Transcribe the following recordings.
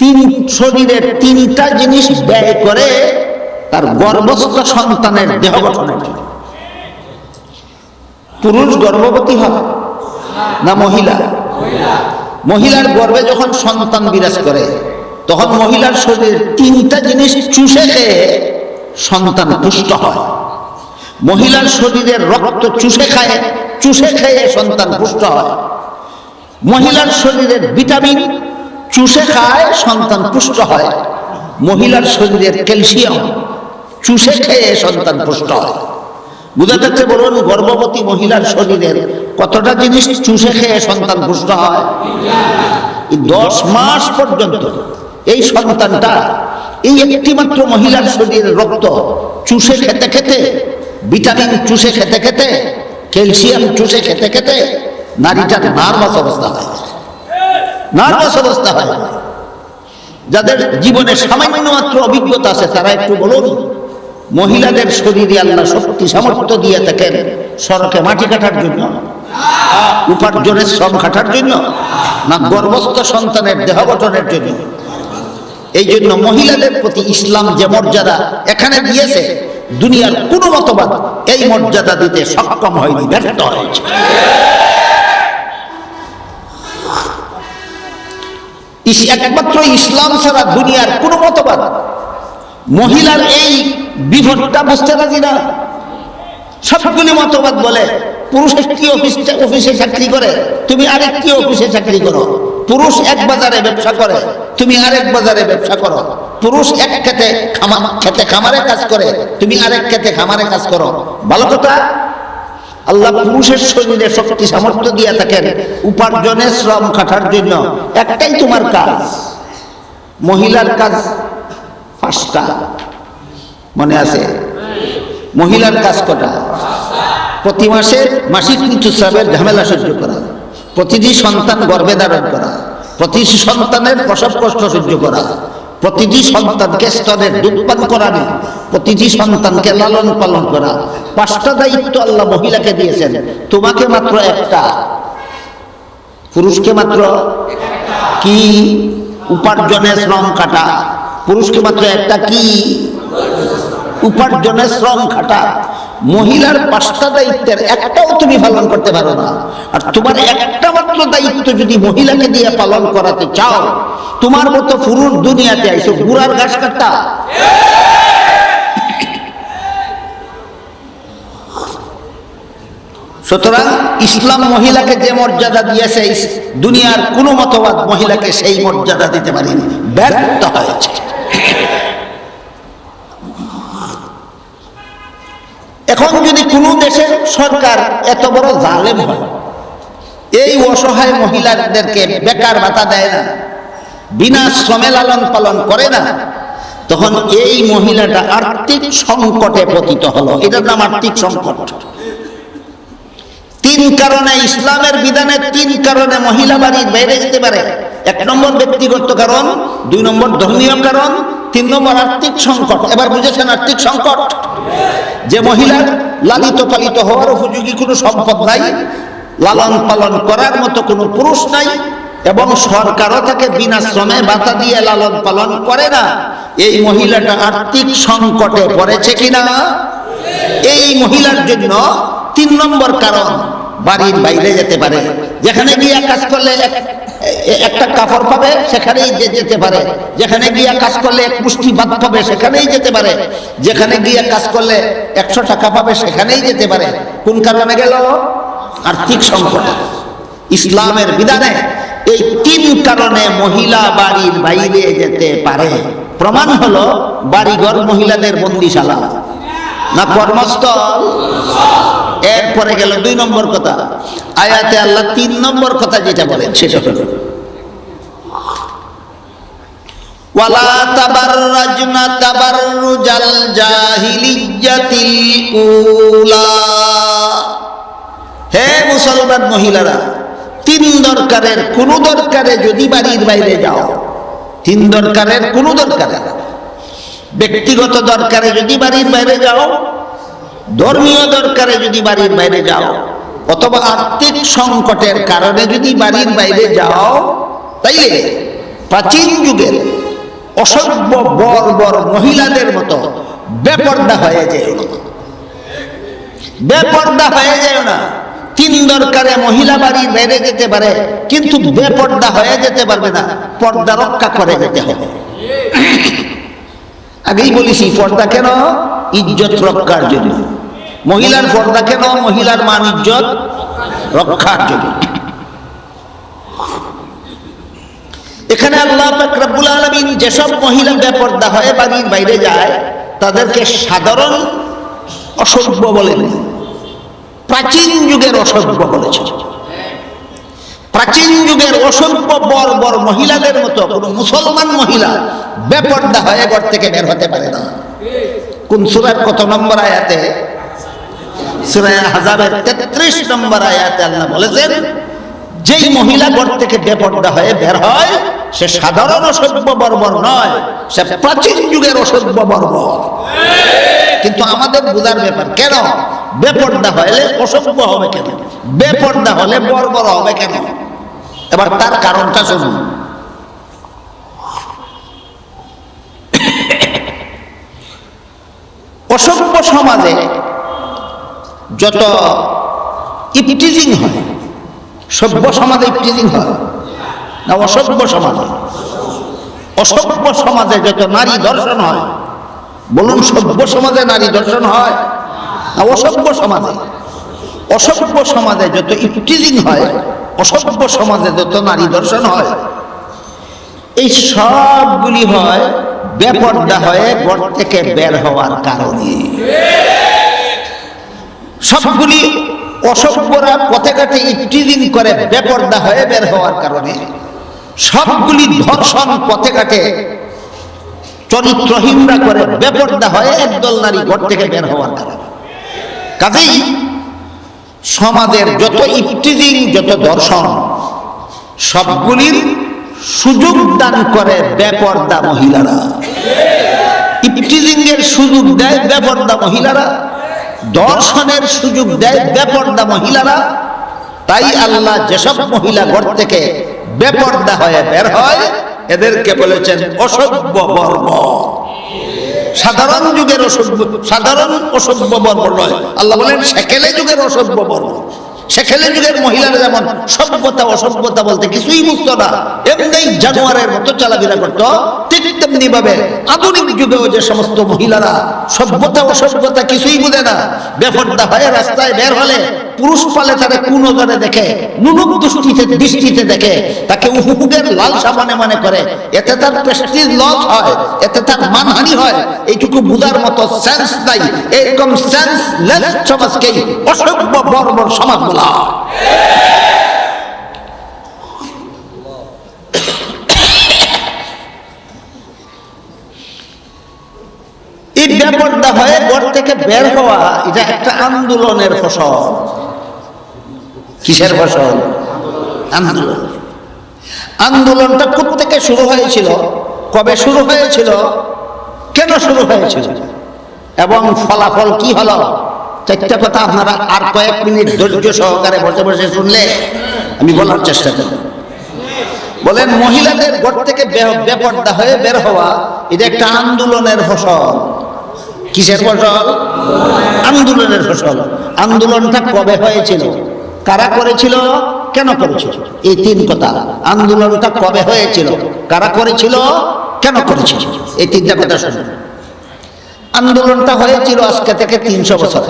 তিন শরীরের তিনটা জিনিস ব্যয় করে তার গর্ভস্থ সন্তানের দেহ গঠনের জন্য। পুরুষ গর্ভবতী হয় না মহিলা? মহিলার গর্ভে যখন সন্তান বিরাজ করে, তখন মহিলার শরীরের তিনটা জিনিস চুষে খেয়ে সন্তান পুষ্ট হয়। মহিলার শরীরের রক্ত চুষে খায়, চুষে খেয়ে সন্তান পুষ্ট হয়। মহিলার শরীরের ভিটামিন চুষে খায়, সন্তান পুষ্ট হয়। মহিলার শরীরের ক্যালসিয়াম, চুষে খেয়ে সন্তান পুষ্ট হয়। বুঝা যাচ্ছে বলুন, গর্ভবতী মহিলার শরীরের কতটা জিনিস চুষে খেয়ে সন্তান পুষ্ট হয়? দশ মাস পর্যন্ত এই সন্তানটা এই একটি মাত্র মহিলার শরীরের রক্ত চুষে খেতে খেতে, ভিটামিন চুষে খেতে খেতে, ক্যালসিয়াম চুষে খেতে খেতে নারীটার নার্ভাস অবস্থা হয় অবস্থা হয় যাদের জীবনে সামান্য মাত্র অভিজ্ঞতা আছে, তারা একটু বলুন। মহিলাদের শরীরে আল্লাহ শক্তি, সামর্থ্য দিয়ে থাকেন সড়কে মাটি কাটার জন্য, উপার্জনের শ্রম কাটার জন্য, না গর্ভস্থ সন্তানের দেহ গঠনের জন্য। এই জন্য মহিলাদের প্রতি ইসলাম যে মর্যাদা এখানে দিয়েছে, দুনিয়ার কোনো মতবাদ এই মর্যাদা দিতে সক্ষম হয়নি, ব্যর্থ হয়েছে। একমাত্র ইসলাম ছাড়া দুনিয়ার কোন মতবাদ। মহিলার এই বিভটটা বুঝতে রাজি না। সবগুলি মতবাদ বলে, পুরুষ একটি অফিস অফিসে চাকরি করে, তুমি আরেকটি অফিসে চাকরি করো। পুরুষ এক বাজারে ব্যবসা করে, তুমি আরেক বাজারে ব্যবসা করো। পুরুষ এক খেতে খামা খেতে খামারে কাজ করে, তুমি আরেক খেতে খামারে কাজ করো। ভালো কথা? আল্লাহ পুরুষের শরীরে শক্তি সামর্থ্য দিয়ে থাকেন, উপার্জনের শ্রম খাটার জন্য। একটাই তোমার কাজ। মহিলার কাজ পাঁচটা। মনে আছে? মহিলার কাজ কটা? প্রতি মাসে মাসিক ঋতুস্রাবের ঝামেলা সহ্য করা। প্রতিটি সন্তান গর্ভে ধারণ করা। প্রতিটি সন্তানের প্রসব কষ্ট সহ্য করা। প্রতিটি সন্তানকে স্তরের দুধ পান করানো, প্রতিটি সন্তানকে লালন পালন করা। পাঁচটা দায়িত্ব আল্লাহ মহিলাকে দিয়েছেন। তোমাকে মাত্র একটা। পুরুষকে মাত্র কি? উপার্জনে শ্রম কাটা। পুরুষকে মাত্র একটা কি? উপার্জনে শ্রম খাটা মহিলার পাঁচটা দায়িত্বের একটাও তুমি পালন করতে পারো না। আর তোমার একটা মাত্র দায়িত্ব যদি মহিলাকে দিয়ে পালন করাতে চাও, তোমার মতো পুরুষ দুনিয়াতে আইসো বুড়ার ঘাস কাটা। সুতরাং ইসলাম মহিলাকে যে মর্যাদা দিয়েছে দুনিয়ার কোনো মতবাদ মহিলাকে সেই মর্যাদা দিতে পারেনি। ব্যর্থ হয়েছে। এখন যদি কোনো দেশের সরকার এত বড় জালেম হয়, এই অসহায় মহিলাদেরকে বেকার ভাতা দেয় না, বিনা শ্রমে লালন পালন করে না, তখন এই মহিলাটা আর্থিক সংকটে পতিত হলো। এটার নাম আর্থিক সংকট। তিন কারণে ইসলামের বিধানে তিন কারণে মহিলা বাড়ির বাইরে যেতে পারে। এক নম্বর ব্যক্তিগত কারণ, দুই নম্বর ধর্মীয় কারণ, তিন নম্বর আর্থিক সংকট। এবার বুঝেছেন আর্থিক সংকট? যে মহিলার লালিত পালিত হওয়ার উপযোগী কোনো সম্পদ নাই, লালন পালন করার মতো কোনো পুরুষ নাই এবং সরকারও তাকে বিনা শ্রমে বাতা দিয়ে লালন পালন করে না। এই মহিলাটা আর্থিক সংকটে পড়েছে কিনা? এই মহিলার জন্য তিন নম্বর কারণ, বাড়ির বাইরে যেতে পারে। যেখানে গিয়ে কাজ করলে একটা কাপড় পাবে, সেখানেই যেতে পারে। যেখানে গিয়ে কাজ করলে এক পুষ্টি ভাত পাবে, সেখানেই যেতে পারে। যেখানে গিয়ে কাজ করলে একশো টাকা পাবে, সেখানেই যেতে পারে। কোন কারণে গেল? আর্থিক সংকট। ইসলামের বিধানে এই তিন কারণে মহিলা বাড়ির বাইরে যেতে পারে। প্রমাণ হলো বাড়িঘর মহিলাদের বন্দিশালা। না কর্মস্থল। এরপরে গেল দুই নম্বর কথা। আয়াতে আল্লাহ তিন নম্বর কথা যেটা বলেন, সেটা হলো, ওয়ালা তাবাররাজনা তাবাররুজাল জাহিলিয়্যাতিল উলা। হে মুসলমান মহিলারা, তিন দরকারের কোন দরকারে যদি বাড়ির বাইরে যাও, তিন দরকারের কোন দরকারে ব্যক্তিগত দরকারে যদি বাড়ির বাইরে যাও, ধর্মীয় দরকারে যদি বাড়ির বাইরে যাও, অথবা আর্থিক সংকটের কারণে যদি বাড়ির বাইরে যাও, তাইলে প্রাচীন যুগের অসভ্য বর বর মহিলাদের মতো বেপর্দা হয়ে যায় বেপর্দা হয়ে যায় না। তিন দরকারে মহিলা বাড়ি বেড়ে যেতে পারে, কিন্তু বেপর্দা হয়ে যেতে পারবে না। পর্দা রক্ষা করে যেতে হবে। আগেই বলেছি, পর্দা কেন? ইজ্জত রক্ষার জন্য। মহিলার পর্দা কেন? মহিলার মান ইজ্জত রক্ষার জন্য। এখানে আল্লাহ রব্বুল আলামিন যেসব মহিলা বেপর্দা হয়ে, বাড়ির বাইরে যায়, তাদেরকে সাধারণ অসভ্য বলেন। প্রাচীন যুগের অসভ্য বলেছে প্রাচীন যুগের অসভ্য বর বর মহিলাদের মতো কোনো মুসলমান মহিলা বেপর্দা হয়ে ঘর থেকে বের হতে পারে না। কোন সুরার কত নম্বর আয়াতে? সুরায় হাজারের তেত্রিশ নম্বর আয়াতে আল্লাহ বলেছেন, যেই মহিলা ঘর থেকে বেপর্দা হয়ে বের হয়, সে সাধারণ অসভ্য বর্বর নয়, সে প্রাচীন যুগের অসভ্য বর্বর। কিন্তু আমাদের বোঝার ব্যাপার, কেন? বেপর্দা হলে অসভ্য হবে কেন? বেপর্দা হলে বর্বর হবে কেন? এবার তার কারণটা শুনুন। অসভ্য সমাজে যত ইপটিজিং হয়, সভ্য সমাজে ইপটিজিং হয় না, অসভ্য সমাজে। অসভ্য সমাজে যত নারী দর্শন হয়, বলুন সভ্য সমাজে নারী দর্শন হয় না, অসভ্য সমাজে? অসভ্য সমাজে যত ইপটিজিং হয় অসভ্য সমাজে যত নারী দর্শন হয়, এই সবগুলি হয় বেপর্দা হয়ে ঘর থেকে বের হওয়ার কারণে। সবগুলি অসভ্যরা পথে ঘাটে ইপটিজিং করে বেপর্দা হয়ে বের হওয়ার কারণে, সবগুলি ধর্ষণ পথে ঘাটে চরিত্রহীনরা করে বেপর্দা হয়ে একদল নারী ঘর থেকে বের হওয়ার কারণে। কাজেই সমাজের যত ইপটিজিং যত দর্শন, সবগুলির সুযোগ দান করে বেপর্দা মহিলারা। এর সুযোগ দেয় বেপর্দা মহিলারা, দর্শনের সুযোগ দেয় বেপর্দা মহিলারা, তাই আল্লাহ যেসব মহিলা ঘর থেকে বেপর্দা হয়ে বের হয়, এদেরকে বলেছেন অসভ্য বর্ব সাধারণ যুগের অসভ্য, সাধারণ অসভ্য বর্ব নয়। আল্লাহ বলেন, সেকেলে যুগের অসভ্য বর্ব সেকেলে যুগের মহিলারা যেমন সভ্যতা, অসভ্যতা বলতে কিছুই বুঝতো না, এমনি জানোয়ারের মতো চলাফেরা করতো, ঠিক তেমনি ভাবে আধুনিক যুগেও যে সমস্ত মহিলারা সভ্যতা, অসভ্যতা কিছুই বুঝে না। বেফর্দা হয়ে রাস্তায় বের হলে পুরুষ পালে তারা কোন নজরে দেখে, নুনুক দৃষ্টিতে দৃষ্টিতে দেখে, তাকে উহুকের লাল সামানে মনে করে। এতে তার প্রেস্টিজ লস হয়, এতে তার মানহানি হয়। এইটুকু বুঝার মতো সেন্স নাই। এরকম সেন্স লেস সমাজকেই অসভ্য বর্বর সমাজ বলা এই ব্যাপারটা হয়ে ঘর থেকে বের হওয়া, এটা একটা আন্দোলনের ফসল। কিসের ফসল আন্দোলন। আন্দোলনটা থেকে শুরু হয়েছিল? কবে শুরু হয়েছিল? কেন শুরু হয়েছিল? এবং ফলাফল কি হলো? চারটা কথা আপনারা আর কয়েক মিনিট ধৈর্য সহকারে বসে বসে শুনলে আমি বলার চেষ্টা করব। বলেন, মহিলাদের ঘর থেকে বেপর্দা হয়ে বের হওয়া, এটা একটা আন্দোলনের ফসল। কিসের ফসল? আন্দোলনের ফসল। আন্দোলনটা কবে হয়েছিল? কারা করেছিল? কেন করেছিল? এই তিন কথা। আন্দোলনটা কবে হয়েছিল? কারা করেছিল? কেন করেছিল? এই তিনটা কথা শুনুন। আন্দোলনটা হয়েছিল আজকে থেকে তিনশো বছর।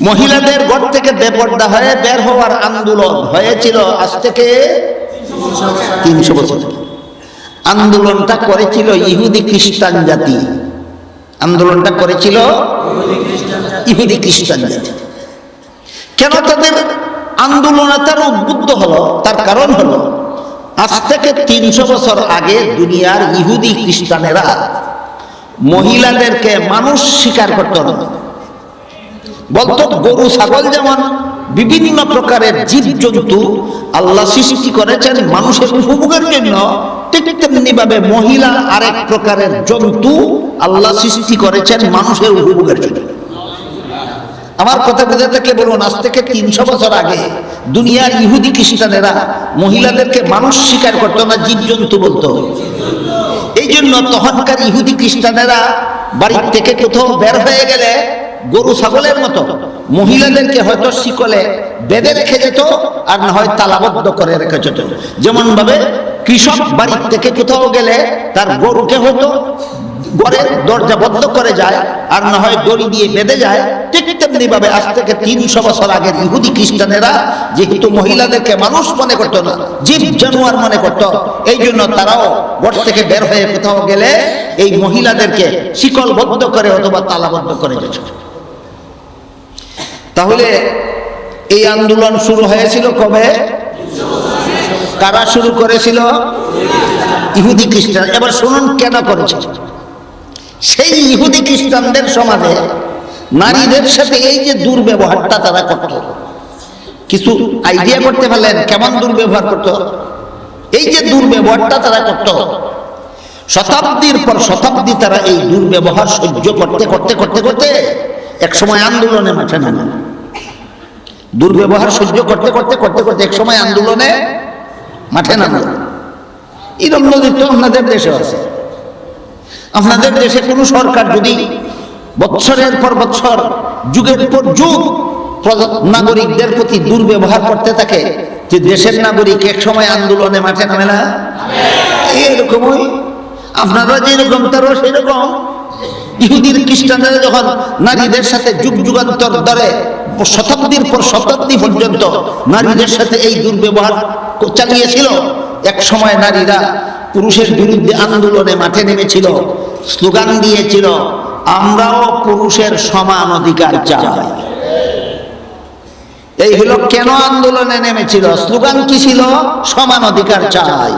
মহিলাদের ঘর থেকে বেপর্দা হয়ে বের হওয়ার আন্দোলন হয়েছিল আজ থেকে তিনশো বছর। আন্দোলনটা করেছিল ইহুদি খ্রিস্টান জাতি। আন্দোলনটা করেছিল ইহুদি খ্রিস্টান জাতি। কেন তাদের আন্দোলনে তারা উদ্বুদ্ধ হলো? তার কারণ হলো, আজ থেকে তিনশো বছর আগে দুনিয়ার ইহুদি খ্রিস্টানেরা মহিলাদেরকে মানুষ স্বীকার করত। না বলতো, গরু, ছাগল যেমন বিভিন্ন প্রকারের জীব জন্তু আল্লাহ সৃষ্টি করেছেন মানুষের উপভোগের জন্য, ঠিক তেমনি ভাবে মহিলা আরেক প্রকারের জন্তু আল্লাহ সৃষ্টি করেছেন মানুষের উপভোগের জন্য। আমার কথা বুঝাতে কে বলুন, আজ থেকে তিনশো বছর আগে দুনিয়ার ইহুদি খ্রিস্টানেরা মহিলাদেরকে মানুষ স্বীকার করতো না, জীবজন্তু বলতো। এই জন্য তখনকার ইহুদি খ্রিস্টানেরা বাড়ির থেকে কোথাও বের হয়ে গেলে গরু, ছাগলের মতো মহিলাদেরকে হয়তো শিকলে বেঁধে রেখে যেত আর না হয় তালাবদ্ধ করে রেখে যেত। যেমন ভাবে কৃষক বাড়ির থেকে কোথাও গেলে তার গরুকে হয়তো ঘরের দরজা বন্ধ করে যায়, আর না হয় দড়ি দিয়ে বেঁধে যায়। ঠিক তেমনি ভাবে আজ থেকে তিনশো বছর আগের ইহুদি খ্রিস্টানেরা যেহেতু মহিলাদেরকে মানুষ মনে করতো না, জীব জানোয়ার মনে করতো, এই জন্য তারাও ঘর থেকে বের হয়ে কোথাও গেলে এই মহিলাদেরকে শিকলবদ্ধ করে অথবা তালাবদ্ধ করে যেত তাহলে এই আন্দোলন শুরু হয়েছিল কবে? কারা শুরু করেছিল? ইহুদি খ্রিস্টান। এবার শুনুন কেন করেছিল। সেই ইহুদি খ্রিস্টানদের সমাজে নারীদের সাথে এই যে দুর্ব্যবহারটা তারা করত। কিছু আইডিয়া করতে পারলেন কেমন দুর্ব্যবহার করত? এই যে দুর্ব্যবহারটা তারা করত, শতাব্দীর পর শতাব্দী তারা এই দুর্ব্যবহার সহ্য করতে করতে করতে করতে এক সময় আন্দোলনে মাঠে নামে। দুর্ব্যবহার সহ্য করতে করতে করতে করতে এক সময় আন্দোলনে মাঠে নামল এরকম নদী তো আপনাদের দেশে আছে। আপনাদের দেশে কোনো সরকার যদি বৎসরের পর বৎসর, যুগের পর যুগ নাগরিকদের প্রতি দুর্ব্যবহার করতে থাকে, যে দেশের নাগরিক এক সময় আন্দোলনে মাঠে নামে না? এরকমই। আপনারা যেরকম তারও সেরকম। ইহুদির খ্রিস্টানরা যখন নারীদের সাথে যুগ যুগান্তর ধরে, শতাব্দীর পর শতাব্দী পর্যন্ত নারীদের সাথে এই দুর্ব্যবহার চালিয়েছিল, এক সময় নারীরা পুরুষের বিরুদ্ধে আন্দোলনে মাঠে নেমেছিল, স্লোগান দিয়েছিল, আমরাও পুরুষের সমান অধিকার চাই। এই হলো কেন আন্দোলনে নেমেছিল? স্লোগান কি ছিল? সমান অধিকার চাই।